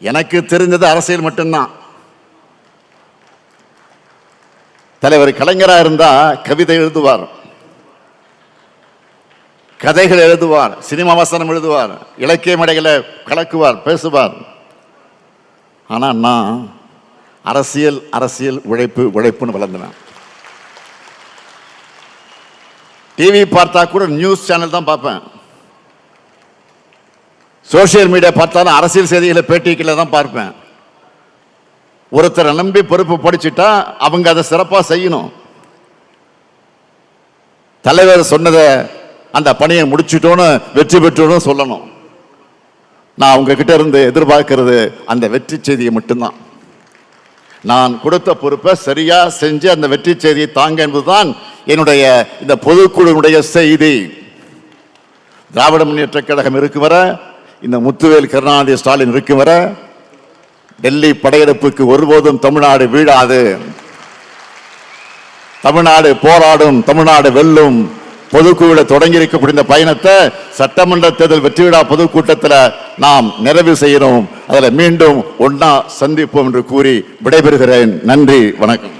எனக்கு தெரிஞ்சது அரசியல் மட்டும்தான். தலைவர் கலைஞராக இருந்தால் கவிதை எழுதுவார். கதைகள் எழுதுவார் சினிமா வசனம் எழுதுவார் இலக்கிய மேடைகளை கலக்குவார் பேசுவார். ஆனால் நான் அரசியல் அரசியல் உழைப்பு உழைப்புன்னு வளர்ந்தேன் டிவி பார்த்தா கூட நியூஸ் சேனல் தான் பார்ப்பேன். சோஷியல் மீடியா பார்த்தாலும் அரசியல் செய்திகளை பேட்டிகளை தான் பார்ப்பேன். ஒருத்தரை நம்பி பொறுப்பு படிச்சுட்டா அவங்க அதை சிறப்பாக செய்யணும். தலைவர் சொன்னதை அந்த பணியை முடிச்சிட்டோன்னு வெற்றி பெற்றோன்னு சொல்லணும். நான் உங்ககிட்ட இருந்து எதிர்பார்க்கிறது அந்த வெற்றி செய்தியை மட்டும்தான். நான் கொடுத்த பொறுப்பை சரியாக செஞ்சு அந்த வெற்றி செய்தியை தாங்க என்பதுதான் என்னுடைய இந்த பொதுக்குழுவினுடைய செய்தி. திராவிட முன்னேற்ற கழகம் இருக்கு வர இந்த முத்துவேல் கருணாநிதி ஸ்டாலின் இருக்கும் வர டெல்லி படையெடுப்புக்கு ஒருபோதும் தமிழ்நாடு வீழாது. தமிழ்நாடு போராடும் தமிழ்நாடு வெல்லும். பொதுக்குழு தொடங்கி இருக்கக்கூடிய இந்த பயணத்தை சட்டமன்ற தேர்தல் வெற்றி விழா பொதுக்கூட்டத்தில் நாம் நிறைவு செய்யணும் அதில் மீண்டும் ஒன்னா சந்திப்போம் என்று கூறி விடைபெறுகிறேன். நன்றி வணக்கம்.